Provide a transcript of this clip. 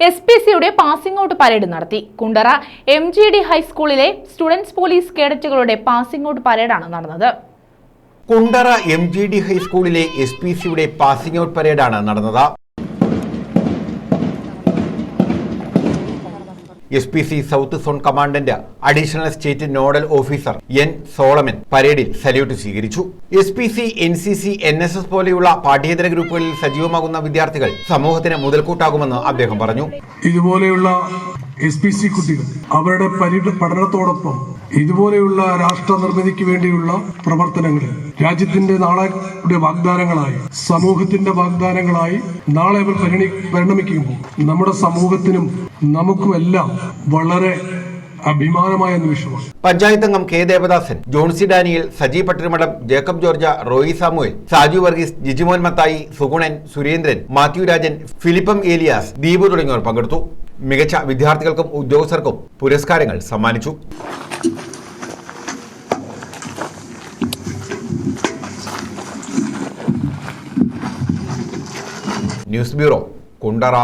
S P സിയുടെ passing out parade നടത്തി. Kundara M G D ഹൈസ്കൂളിലെ സ്റ്റുഡൻസ് പോലീസ് കേഡറ്റുകളുടെ പാസിംഗ് ഔട്ട് പരേഡാണ് നടന്നത്. കുണ്ടറ എം ജി ഡി ഹൈസ്കൂളിലെ എസ് പി സിയുടെ പാസിംഗ് ഔട്ട് പരേഡാണ് നടന്നത്. S P C south zone commandant additional state nodal officer N Solomon പരേഡിൽ സല്യൂട്ട് സ്വീകരിച്ചു. S P C N C C N S S പോലെയുള്ള പാഠ്യേതര ഗ്രൂപ്പുകളിൽ സജീവമാകുന്ന വിദ്യാർത്ഥികൾ സമൂഹത്തിന് മുതൽക്കൂട്ടാകുമെന്ന് അദ്ദേഹം പറഞ്ഞു. ഇതുപോലെയുള്ള എസ് പി സി കുട്ടികൾ അവരുടെ പരി പഠനത്തോടൊപ്പം ഇതുപോലെയുള്ള രാഷ്ട്ര നിർമ്മിതിക്ക് വേണ്ടിയുള്ള പ്രവർത്തനങ്ങൾ രാജ്യത്തിന്റെ നാളെ വാഗ്ദാനങ്ങളായി സമൂഹത്തിന്റെ വാഗ്ദാനങ്ങളായി നാളെ അവർ പരിണി പരിണമിക്കുമ്പോൾ നമ്മുടെ സമൂഹത്തിനും നമുക്കുമെല്ലാം വളരെ അഭിമാനമായ നിമിഷമാണ് പഞ്ചായത്ത് അംഗം K. Devadasan Johnsy Daniel Saji പട്ടിരിമഠം Jacob ജോർജ Roy Samuel Saju Varghese Jijimon Mathai Sugunan Surendran Mathew Rajan ഫിലിപ്പം ഏലിയാസ് ദീപു തുടങ്ങിയവർ പങ്കെടുത്തു. മികച്ച വിദ്യാർത്ഥികൾക്കും ഉദ്യോഗസ്ഥർക്കും പുരസ്കാരങ്ങൾ സമ്മാനിച്ചു. News bureau Kundara.